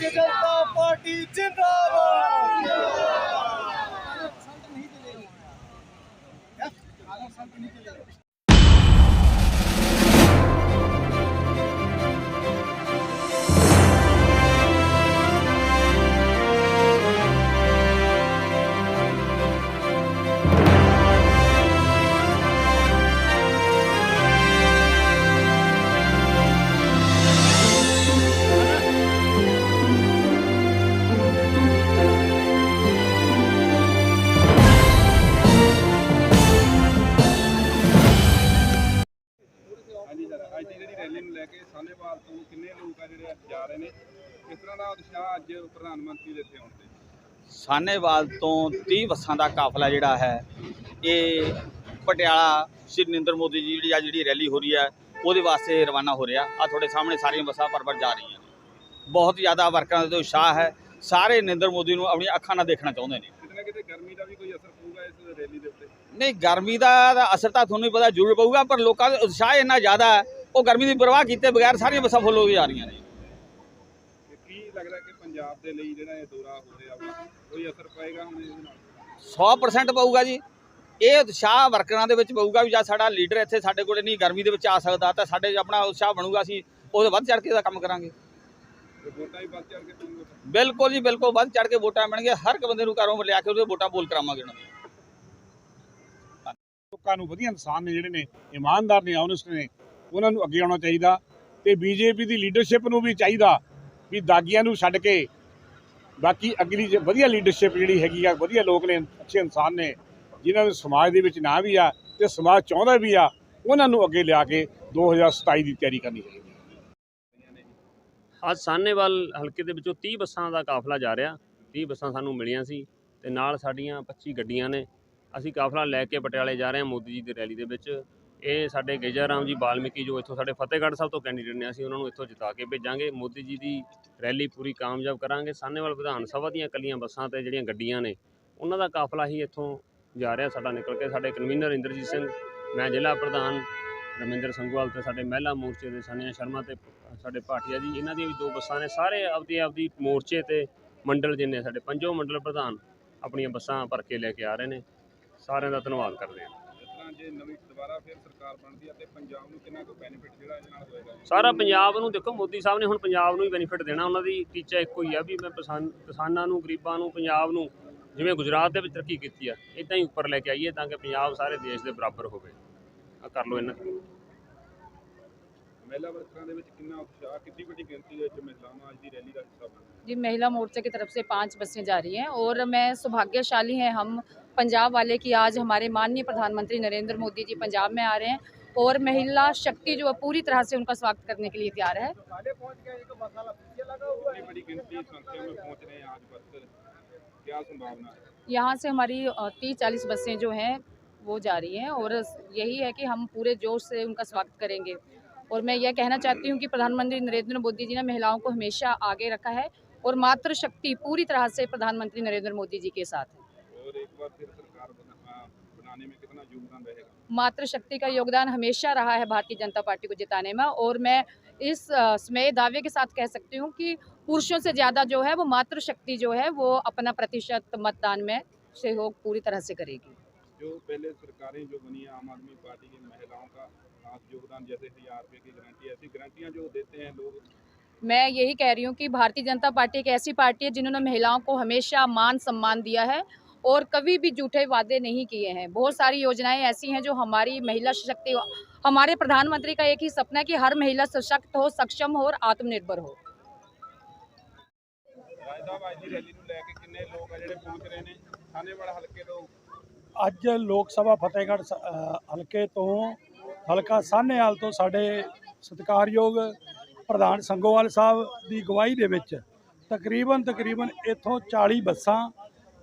Bharatiya Janata party जिंदाबाद। ਉਤਸ਼ਾਹ ਅੱਜ ਪ੍ਰਧਾਨ ਮੰਤਰੀ ਦੇ ਇੱਥੇ ਆਉਣ ਤੇ। ਸਾਹਨੇਵਾਲ ਤੋਂ 30 ਬੱਸਾਂ ਦਾ ਕਾਫਲਾ ਜਿਹੜਾ ਹੈ ਇਹ ਪਟਿਆਲਾ ਸ਼੍ਰੀ ਨਰਿੰਦਰ ਮੋਦੀ ਜੀ ਜਿਹੜੀ ਆ ਜਿਹੜੀ ਰੈਲੀ ਹੋ ਰਹੀ ਹੈ ਉਹਦੇ ਵਾਸਤੇ ਰਵਾਨਾ ਹੋ ਰਿਹਾ। ਆ ਤੁਹਾਡੇ ਸਾਹਮਣੇ ਸਾਰੀਆਂ ਬੱਸਾਂ ਪਰ ਜਾ ਰਹੀਆਂ ਨੇ। ਬਹੁਤ ਜ਼ਿਆਦਾ ਵਰਕਰਾਂ ਦੇ ਉਤਸ਼ਾਹ ਹੈ। ਸਾਰੇ ਨਰਿੰਦਰ ਮੋਦੀ ਨੂੰ ਆਪਣੀਆਂ ਅੱਖਾਂ ਨਾਲ ਦੇਖਣਾ ਚਾਹੁੰਦੇ ਨੇ। ਕਿਤੇ ਨਾ ਕਿਤੇ ਗਰਮੀ ਦਾ ਵੀ ਕੋਈ ਅਸਰ ਪਊਗਾ ਇਸ ਰੈਲੀ ਦੇ ਉੱਤੇ? ਨਹੀਂ ਗਰਮੀ ਦਾ ਅਸਰ ਤਾਂ ਤੁਹਾਨੂੰ ਹੀ ਪਤਾ ਜ਼ਰੂਰ ਪਊਗਾ ਪਰ ਲੋਕਾਂ ਦਾ ਉਤਸ਼ਾਹ ਇੰਨਾ ਜ਼ਿਆਦਾ ਹੈ ਉਹ ਗਰਮੀ ਦੀ ਪਰਵਾਹ ਕੀਤੇ ਬਗੈਰ ਸਾਰੀਆਂ ਬੱਸਾਂ ਫੁੱਲ ਹੋ ਜਾ ਰਹੀਆਂ ਨੇ। ਲੱਗਦਾ ਕਿ ਪੰਜਾਬ ਦੇ ਲਈ ਜਿਹੜਾ ਇਹ ਦੌਰਾ ਹੋ ਰਿਹਾ ਵਾ ਕੋਈ ਅਸਰ ਪਏਗਾ ਹੁਣ ਇਹਦੇ ਨਾਲ? 100% ਪਊਗਾ ਜੀ। ਇਹ ਉਤਸ਼ਾਹ ਵਰਕਰਾਂ ਦੇ ਵਿੱਚ ਪਊਗਾ ਵੀ ਜਾਂ ਸਾਡਾ ਲੀਡਰ ਇੱਥੇ ਸਾਡੇ ਕੋਲ ਨਹੀਂ ਗਰਮੀ ਦੇ ਵਿੱਚ ਆ ਸਕਦਾ ਤਾਂ ਸਾਡੇ ਆਪਣਾ ਉਤਸ਼ਾਹ ਬਣੂਗਾ ਅਸੀਂ ਉਹਦੇ ਵੱਧ ਚੜ ਕੇ ਦਾ ਕੰਮ ਕਰਾਂਗੇ। ਤੇ ਵੋਟਾਂ ਵੀ ਵੱਧ ਚੜ ਕੇ ਪਾਉਂਗੇ ਬਿਲਕੁਲ ਜੀ ਬਿਲਕੁਲ ਵੱਧ ਚੜ ਕੇ ਵੋਟਾਂ ਬਣਨਗੇ ਹਰ ਇੱਕ ਬੰਦੇ ਨੂੰ ਘਰੋਂ ਲਿਆ ਕੇ ਉਹਦੇ ਵੋਟਾਂ ਬੋਲ ਕਰਾਵਾਂਗੇ ਉਹਨਾਂ ਨੂੰ ਲੋਕਾਂ ਨੂੰ ਵਧੀਆ ਇਨਸਾਨ ਨੇ ਜਿਹੜੇ ਨੇ ਇਮਾਨਦਾਰ ਨੇ ਆਨੈਸਟ ਨੇ ਉਹਨਾਂ ਨੂੰ ਅੱਗੇ ਆਉਣਾ ਚਾਹੀਦਾ ਤੇ ਬੀਜੇਪੀ ਦੀ ਲੀਡਰਸ਼ਿਪ ਨੂੰ ਵੀ ਚਾਹੀਦਾ। ਵੀ ਦਾਗੀਆਂ ਨੂੰ ਛੱਡ ਕੇ ਬਾਕੀ ਅਗਲੀ ਜੇ ਵਧੀਆ ਲੀਡਰਸ਼ਿਪ ਜਿਹੜੀ ਹੈਗੀ ਆ, ਵਧੀਆ ਲੋਕ ਨੇ, ਅੱਛੇ ਇਨਸਾਨ ਨੇ, ਜਿਨ੍ਹਾਂ ਨੂੰ ਸਮਾਜ ਦੇ ਵਿੱਚ ਨਾਂ ਵੀ ਆ ਤੇ ਸਮਾਜ ਚਾਹੁੰਦਾ ਵੀ ਆ, ਉਹਨਾਂ ਨੂੰ ਅੱਗੇ ਲਿਆ ਕੇ 2027 ਦੀ ਤਿਆਰੀ ਕਰਨੀ ਚਾਹੀਦੀ ਅੱਜ ਸਾਹਨੇਵਾਲ ਹਲਕੇ ਦੇ ਵਿੱਚੋਂ 30 ਬੱਸਾਂ ਦਾ ਕਾਫਲਾ ਜਾ ਰਿਹਾ। 30 ਬੱਸਾਂ ਸਾਨੂੰ ਮਿਲੀਆਂ ਸੀ ਤੇ ਨਾਲ ਸਾਡੀਆਂ 25 ਗੱਡੀਆਂ ਨੇ। ਅਸੀਂ ਕਾਫਲਾ ਲੈ ਕੇ ਪਟਿਆਲੇ ਜਾ ਰਹੇ ਹਾਂ ਮੋਦੀ ਜੀ ਦੀ ਰੈਲੀ ਦੇ ਵਿੱਚ। ਇਹ ਸਾਡੇ ਗੇਜਾ ਰਾਮ ਜੀ ਬਾਲਮੀਕੀ ਜੋ ਇੱਥੋਂ ਸਾਡੇ ਫਤਿਹਗੜ੍ਹ ਸਾਹਿਬ ਤੋਂ ਕੈਂਡੀਡੇਟ ਨੇ, ਅਸੀਂ ਉਹਨਾਂ ਨੂੰ ਇੱਥੋਂ ਜਿਤਾ ਕੇ ਭੇਜਾਂਗੇ। ਮੋਦੀ ਜੀ ਦੀ ਰੈਲੀ ਪੂਰੀ ਕਾਮਯਾਬ ਕਰਾਂਗੇ। ਸਾਹਨੇਵਾਲ ਵਿਧਾਨ ਸਭਾ ਦੀਆਂ ਇਕੱਲੀਆਂ ਬੱਸਾਂ ਤੇ ਜਿਹੜੀਆਂ ਗੱਡੀਆਂ ਨੇ, ਉਹਨਾਂ ਦਾ ਕਾਫਲਾ ਹੀ ਇੱਥੋਂ ਜਾ ਰਿਹਾ ਸਾਡਾ ਨਿਕਲ ਕੇ। ਸਾਡੇ ਕਨਵੀਨਰ ਇੰਦਰਜੀਤ ਸਿੰਘ, ਮੈਂ ਜ਼ਿਲ੍ਹਾ ਪ੍ਰਧਾਨ ਰਮਿੰਦਰ ਸੰਗਵਾਲ ਤੇ ਸਾਡੇ ਮਹਿਲਾ ਮੋਰਚੇ ਦੇ ਸਾਨੀਆ ਸ਼ਰਮਾ ਤੇ ਸਾਡੇ ਭਾਟੀਆ ਜੀ, ਇਹਨਾਂ ਦੀਆਂ ਵੀ ਦੋ ਬੱਸਾਂ ਨੇ। ਸਾਰੇ ਆਪਦੀ ਆਪਦੀ ਮੋਰਚੇ ਤੇ ਮੰਡਲ ਜਿੰਨੇ ਸਾਡੇ, ਪੰਜੋ ਮੰਡਲ ਪ੍ਰਧਾਨ ਆਪਣੀਆਂ ਬੱਸਾਂ ਭਰ ਕੇ ਲੈ ਕੇ ਆ ਰਹੇ ਨੇ। ਸਾਰਿਆਂ ਦਾ ਧੰਨਵਾਦ ਕਰਦੇ ਹਾਂ। ਇਸ ਤਰ੍ਹਾਂ ਜੇ ਨਵੀਂ ਦੁਬਾਰਾ ਫਿਰ ਸਰਕਾਰ ਬਣਦੀ ਹੈ ਤੇ ਪੰਜਾਬ ਨੂੰ ਕਿੰਨਾ ਕੁ ਬੈਨੀਫਿਟ ਜਿਹੜਾ ਇਹਦੇ ਨਾਲ ਹੋਏਗਾ ਸਾਰਾ ਪੰਜਾਬ ਨੂੰ ਦੇਖੋ ਮੋਦੀ ਸਾਹਿਬ ਨੇ ਹੁਣ ਪੰਜਾਬ ਨੂੰ ਹੀ ਬੈਨੀਫਿਟ ਦੇਣਾ ਉਹਨਾਂ ਦੀ ਟੀਚਾ ਇੱਕੋ ਹੀ ਆ ਵੀ ਮੈਂ ਕਿਸਾਨ ਕਿਸਾਨਾਂ ਨੂੰ ਗਰੀਬਾਂ ਨੂੰ ਪੰਜਾਬ ਨੂੰ ਜਿਵੇਂ ਗੁਜਰਾਤ ਦੇ ਵਿੱਚ ਤਰੱਕੀ ਕੀਤੀ ਆ ਇਦਾਂ ਹੀ ਉੱਪਰ ਲੈ ਕੇ ਆਈਏ ਤਾਂ ਕਿ ਪੰਜਾਬ ਸਾਰੇ ਦੇਸ਼ ਦੇ ਬਰਾਬਰ ਹੋਵੇ ਆ ਕਰ ਲਓ ਇਹਨਾਂ ਮਹਿਲਾ ਵਰਕਰਾਂ ਦੇ ਵਿੱਚ ਕਿੰਨਾ ਉਤਸ਼ਾਹ ਕਿੰਨੀ ਵੱਡੀ ਗਿਣਤੀ ਦੇ ਵਿੱਚ ਮਹਿਲਾਵਾਂ ਅੱਜ ਦੀ ਰੈਲੀ ਦਾ ਹਿੱਸਾ ਬਣ जी महिला मोर्चा की तरफ से पांच बसें जा रही हैं और मैं सौभाग्यशाली हैं हम पंजाब वाले की आज हमारे माननीय प्रधानमंत्री नरेंद्र मोदी जी पंजाब में आ रहे हैं और महिला शक्ति जो है पूरी तरह से उनका स्वागत करने के लिए तैयार है। कितनी बड़ी गिनती संख्या में पहुँच रहे आज बस क्या संभावना यहाँ से हमारी तीस चालीस बसें जो हैं वो जा रही हैं और यही है कि हम पूरे जोश से उनका स्वागत करेंगे। और मैं यह कहना चाहती हूँ कि प्रधानमंत्री नरेंद्र मोदी जी ने महिलाओं को हमेशा आगे रखा है और मातृ शक्ति पूरी तरह से प्रधानमंत्री नरेंद्र मोदी जी के साथ है। बार फिर सरकार बना, बनाने में कितना योगदान रहेगा? मातृशक्ति का योगदान हमेशा रहा है भारतीय जनता पार्टी को जिताने में और मैं इस समय दावे के साथ कह सकती हूँ कि पुरुषों से ज़्यादा जो है वो मातृशक्ति जो है वो अपना प्रतिशत मतदान में सहयोग पूरी तरह से करेगी। जो पहले सरकारें जो बनी है आम आदमी पार्टी की महिलाओं का खास योगदान जैसे की गारंटी ऐसी गारंटियाँ जो देते हैं लोग। मैं यही कह रही हूँ कि भारतीय जनता पार्टी एक ऐसी पार्टी है जिन्होंने महिलाओं को हमेशा मान सम्मान दिया है और कभी भी झूठे वादे नहीं किए हैं बहुत सारी योजनाएं ऐसी हैं जो हमारी महिला सशक्ति हमारे प्रधानमंत्री का एक ही सपना है कि हर महिला सशक्त हो सक्षम हो और आत्मनिर्भर हो ਰਾਜ ਸਾਹਿਬ ਅੱਜ ਦੀ ਰੈਲੀ ਨੂੰ ਲੈ ਕੇ ਕਿੰਨੇ ਲੋਕ ਆ ਜਿਹੜੇ ਪਹੁੰਚ ਰਹੇ ਨੇ ਸਾਨੇਵਾਲ ਹਲਕੇ ਤੋਂ ਅੱਜ ਲੋਕ ਸਭਾ ਫਤਿਹਗੜ੍ਹ ਸ- ਅ, ਹਲਕੇ ਤੋਂ ਹਲਕਾ ਸਾਹਨੇਵਾਲ ਤੋਂ ਸਾਡੇ ਸਤਿਕਾਰਯੋਗ ਪ੍ਰਧਾਨ ਸੰਗੋਵਾਲ ਸਾਹਿਬ ਦੀ ਗਵਾਹੀ ਦੇ ਵਿੱਚ ਤਕਰੀਬਨ ਤਕਰੀਬਨ ਇੱਥੋਂ 40 ਬੱਸਾਂ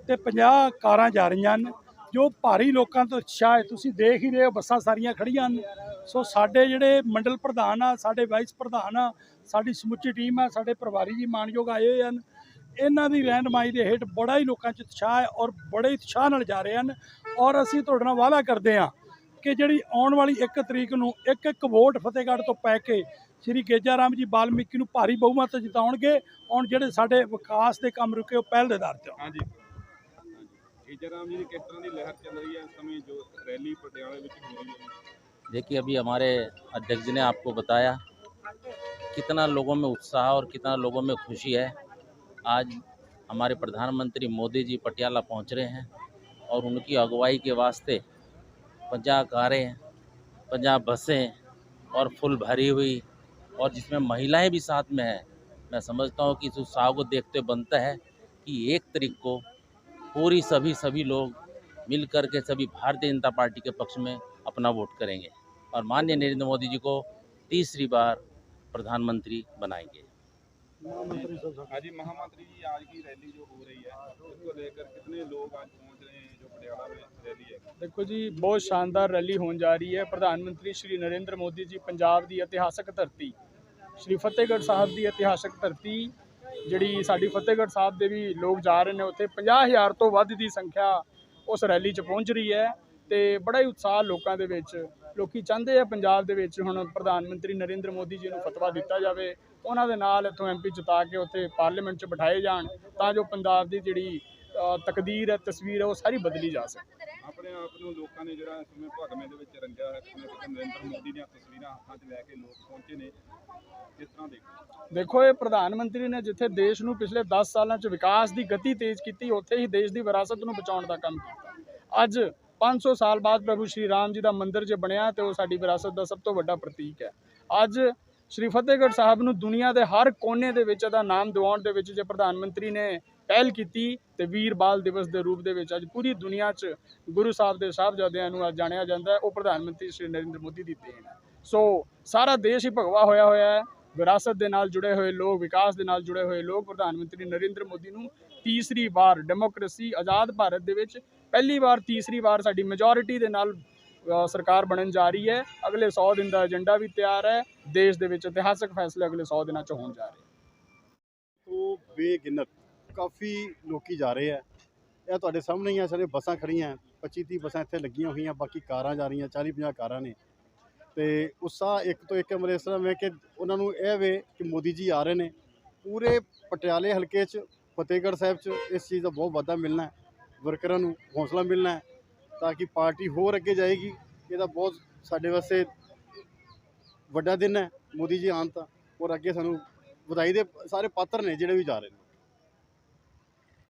ਤੇ 50 ਕਾਰਾਂ ਜਾ ਰਹੀਆਂ ਹਨ। ਜੋ ਭਾਰੀ ਲੋਕਾਂ ਤੋਂ ਉਤਸ਼ਾਹ ਹੈ, ਤੁਸੀਂ ਦੇਖ ਹੀ ਰਹੇ ਹੋ, ਬੱਸਾਂ ਸਾਰੀਆਂ ਖੜੀਆਂ ਹਨ। ਸੋ ਸਾਡੇ ਜਿਹੜੇ ਮੰਡਲ ਪ੍ਰਧਾਨ ਆ, ਸਾਡੇ ਵਾਈਸ ਪ੍ਰਧਾਨ ਆ, ਸਾਡੀ ਸਮੁੱਚੀ ਟੀਮ ਆ, ਸਾਡੇ ਪਰਿਵਾਰੀ ਜੀ ਮਾਨਯੋਗ ਆਏ ਹੋਏ ਹਨ। ਇਹਨਾਂ ਦੀ ਰਹਿਨਮਾਈ ਦੇ ਹੇਠ ਬੜਾ ਹੀ ਲੋਕਾਂ 'ਚ ਉਤਸ਼ਾਹ ਹੈ ਔਰ ਬੜੇ ਉਤਸ਼ਾਹ ਨਾਲ ਜਾ ਰਹੇ ਹਨ। ਔਰ ਅਸੀਂ ਤੁਹਾਡੇ ਨਾਲ ਵਾਅਦਾ ਕਰਦੇ ਹਾਂ ਕਿ ਜਿਹੜੀ ਆਉਣ ਵਾਲੀ 1 ਤਰੀਕ ਨੂੰ ਇੱਕ ਇੱਕ ਵੋਟ ਫਤਿਹਗੜ੍ਹ ਤੋਂ ਪੈ ਕੇ ਸ਼੍ਰੀ ਗੇਜਾ ਰਾਮ ਜੀ ਬਾਲਮੀਕੀ ਨੂੰ ਭਾਰੀ ਬਹੁਮਤ ਜਿਤਾਉਣਗੇ। ਔਰ ਜਿਹੜੇ ਸਾਡੇ ਵਿਕਾਸ ਦੇ ਕੰਮ ਰੁਕੇ, ਉਹ ਪਹਿਲ ਦੇ ਆਧਾਰ ਤੇ ਹੋਣ। ਹਾਂਜੀ। देखिए, अभी हमारे अध्यक्ष जी ने आपको बताया कितना लोगों में उत्साह और कितना लोगों में खुशी है। आज हमारे प्रधानमंत्री मोदी जी पटियाला पहुँच रहे हैं और उनकी अगुवाई के वास्ते पंजाब कारें, पंजाब बसें और फुल भरी हुई और जिसमें महिलाएँ भी साथ में हैं। मैं समझता हूँ कि इस उत्साह को देखते बनता है कि एक तरीक को पूरी सभी सभी लोग मिल कर के सभी भारतीय जनता पार्टी के पक्ष में अपना वोट करेंगे और माननीय नरेंद्र मोदी जी को तीसरी बार प्रधानमंत्री बनाएंगे हाँ जी महामंत्री जी आज की रैली जो हो रही है उसको लेकर कितने लोग आज पहुंच रहे हैं जो पटियाला में रैली है ਦੇਖੋ ਜੀ ਬਹੁਤ ਸ਼ਾਨਦਾਰ ਰੈਲੀ ਹੋਣ ਜਾ ਰਹੀ ਹੈ ਪ੍ਰਧਾਨ ਮੰਤਰੀ ਸ਼੍ਰੀ ਨਰਿੰਦਰ ਮੋਦੀ ਜੀ ਪੰਜਾਬ ਦੀ ਇਤਿਹਾਸਕ ਧਰਤੀ ਸ਼੍ਰੀ ਫਤਿਹਗੜ੍ਹ ਸਾਹਿਬ ਦੀ ਇਤਿਹਾਸਕ ਧਰਤੀ ਜਿਹੜੀ ਸਾਡੀ ਫਤਿਹਗੜ੍ਹ ਸਾਹਿਬ ਦੇ ਵੀ ਲੋਕ ਜਾ ਰਹੇ ਨੇ ਉੱਥੇ 50000 ਤੋਂ ਵੱਧ ਦੀ ਸੰਖਿਆ ਉਸ ਰੈਲੀ 'ਚ ਪਹੁੰਚ ਰਹੀ ਹੈ ਤੇ ਬੜਾ ਹੀ ਉਤਸ਼ਾਹ ਲੋਕਾਂ ਦੇ ਵਿੱਚ। ਲੋਕੀ ਚਾਹੁੰਦੇ ਆ ਪੰਜਾਬ ਦੇ ਵਿੱਚ ਹੁਣ ਪ੍ਰਧਾਨ ਮੰਤਰੀ ਨਰਿੰਦਰ ਮੋਦੀ ਜੀ ਨੂੰ ਫਤਵਾ ਦਿੱਤਾ ਜਾਵੇ, ਉਹਨਾਂ ਦੇ ਨਾਲ ਇੱਥੋਂ ਐਮਪੀ ਜਿਤਾ ਕੇ ਉੱਥੇ ਪਾਰਲੀਮੈਂਟ 'ਚ ਬਿਠਾਏ ਜਾਣ ਤਾਂ ਜੋ ਪੰਜਾਬ ਦੀ ਜਿਹੜੀ ਤਕਦੀਰ ਹੈ, ਤਸਵੀਰ ਹੈ, ਉਹ ਸਾਰੀ ਬਦਲੀ ਜਾ ਸਕੇ। ਆਪਣੇ ਆਪ ਨੂੰ ਲੋਕਾਂ ਨੇ ਜਿਹੜਾ ਇਸ ਸਮੇਂ ਭਗਵੇਂ ਦੇ ਵਿੱਚ ਰੰਗਿਆ ਹੈ ਕਿਤੇ ਨਰਿੰਦਰ ਮੋਦੀ ਦੀਆਂ ਤਸਵੀਰਾਂ ਹੱਥਾਂ 'ਚ ਲੈ ਕੇ ਲੋਕ ਪਹੁੰਚੇ ਨੇ। ਕਿਸ ਤਰ੍ਹਾਂ ਦੇਖੋ ਦੇਖੋ, ਇਹ ਪ੍ਰਧਾਨ ਮੰਤਰੀ ਨੇ ਜਿੱਥੇ ਦੇਸ਼ ਨੂੰ ਪਿਛਲੇ 10 ਸਾਲਾਂ 'ਚ ਵਿਕਾਸ ਦੀ ਗਤੀ ਤੇਜ਼ ਕੀਤੀ, ਉੱਥੇ ਹੀ ਦੇਸ਼ ਦੀ ਵਿਰਾਸਤ ਨੂੰ ਬਚਾਉਣ ਦਾ ਕੰਮ ਕੀਤਾ। ਅੱਜ 500 ਸਾਲ ਬਾਅਦ ਪ੍ਰਭੂ ਸ਼੍ਰੀ ਰਾਮ ਜੀ ਦਾ ਮੰਦਿਰ ਜੇ ਬਣਿਆ, ਤੇ ਉਹ ਸਾਡੀ ਵਿਰਾਸਤ ਦਾ ਸਭ ਤੋਂ ਵੱਡਾ ਪ੍ਰਤੀਕ ਹੈ। ਅੱਜ ਸ਼੍ਰੀ ਫਤਿਹਗੜ੍ਹ ਸਾਹਿਬ ਨੂੰ ਦੁਨੀਆ ਦੇ ਹਰ ਕੋਨੇ ਦੇ ਵਿੱਚ ਇਹਦਾ ਨਾਮ ਦਿਵਾਉਣ ਦੇ ਵਿੱਚ ਜੇ ਪ੍ਰਧਾਨ ਮੰਤਰੀ ਨੇ ਪਹਿਲ ਕੀਤੀ ਤੇ ਵੀਰ ਬਾਲ ਦਿਵਸ ਦੇ ਰੂਪ ਦੇ ਵਿੱਚ ਅੱਜ ਪੂਰੀ ਦੁਨੀਆ 'ਚ ਗੁਰੂ ਸਾਹਿਬ ਦੇ ਸਾਹਿਬਜ਼ਾਦਿਆਂ ਨੂੰ ਅੱਜ ਜਾਣਿਆ ਜਾਂਦਾ ਹੈ। ਉਹ ਪ੍ਰਧਾਨ ਮੰਤਰੀ ਸ਼੍ਰੀ ਨਰਿੰਦਰ ਮੋਦੀ ਦੀ ਦੇਣ। ਹੈ ਸੋ ਸਾਰਾ ਦੇਸ਼ ਹੀ ਭਗਵਾ ਹੋਇਆ ਹੋਇਆ ਹੈ। ਵਿਰਾਸਤ ਦੇ ਨਾਲ ਜੁੜੇ ਹੋਏ ਲੋਕ, ਵਿਕਾਸ ਦੇ ਨਾਲ ਜੁੜੇ ਹੋਏ ਲੋਕ, ਪ੍ਰਧਾਨ ਮੰਤਰੀ ਨਰਿੰਦਰ ਮੋਦੀ ਨੂੰ ਤੀਸਰੀ ਵਾਰ ਡੈਮੋਕ੍ਰੇਸੀ, ਆਜ਼ਾਦ ਭਾਰਤ ਦੇ ਵਿੱਚ ਪਹਿਲੀ ਵਾਰ ਤੀਸਰੀ ਵਾਰ ਸਾਡੀ ਮੈਜੋਰਿਟੀ ਦੇ ਨਾਲ ਸਰਕਾਰ ਬਣਨ ਜਾ ਰਹੀ ਹੈ। ਅਗਲੇ 100 ਦਿਨ ਦਾ ਏਜੰਡਾ ਵੀ ਤਿਆਰ ਹੈ। ਦੇਸ਼ ਦੇ ਵਿੱਚ ਇਤਿਹਾਸਕ ਫੈਸਲੇ ਅਗਲੇ 100 ਦਿਨਾਂ 'ਚ ਹੋਣ ਜਾ ਰਹੇ ਤੋਂ ਬੇਗਿਣਤ ਕਾਫੀ ਲੋਕੀ ਜਾ ਰਹੇ ਆ। ਇਹ ਤੁਹਾਡੇ ਸਾਹਮਣੇ ਹੀ ਆ ਸਾਰੇ ਬੱਸਾਂ ਖੜੀਆਂ 25 30 ਬੱਸਾਂ ਇੱਥੇ ਲੱਗੀਆਂ ਹੋਈਆਂ, ਬਾਕੀ ਕਾਰਾਂ ਜਾ ਰਹੀਆਂ 40 50 ਕਾਰਾਂ ਨੇ। ਤੇ ਉਤਸ਼ਾਹ ਇੱਕ ਤੋਂ ਇੱਕ ਅਮਰ ਇਸ ਤਰ੍ਹਾਂ ਮੈਂ ਕਿ ਉਹਨਾਂ ਨੂੰ ਇਹ ਵੇ ਕਿ ਮੋਦੀ ਜੀ ਆ ਰਹੇ ਨੇ। ਪੂਰੇ ਪਟਿਆਲੇ ਹਲਕੇ 'ਚ, ਫਤਿਹਗੜ੍ਹ ਸਾਹਿਬ 'ਚ ਇਸ ਚੀਜ਼ ਦਾ ਬਹੁਤ ਵਾਧਾ ਮਿਲਣਾ ਹੈ। ਵਰਕਰਾਂ ਨੂੰ ਹੌਸਲਾ ਮਿਲਣਾ ਹੈ ਤਾਂ ਕਿ ਪਾਰਟੀ ਹੋਰ ਅੱਗੇ ਜਾਏਗੀ। ਇਹਦਾ ਬਹੁਤ ਸਾਡੇ ਵਾਸਤੇ ਵੱਡਾ ਦਿਨ ਹੈ। ਮੋਦੀ ਜੀ ਆਉਣ ਤਾਂ ਔਰ ਅੱਗੇ ਸਾਨੂੰ ਵਧਾਈ ਦੇ ਸਾਰੇ ਪਾਤਰ ਨੇ ਜਿਹੜੇ ਵੀ ਜਾ ਰਹੇ ਨੇ।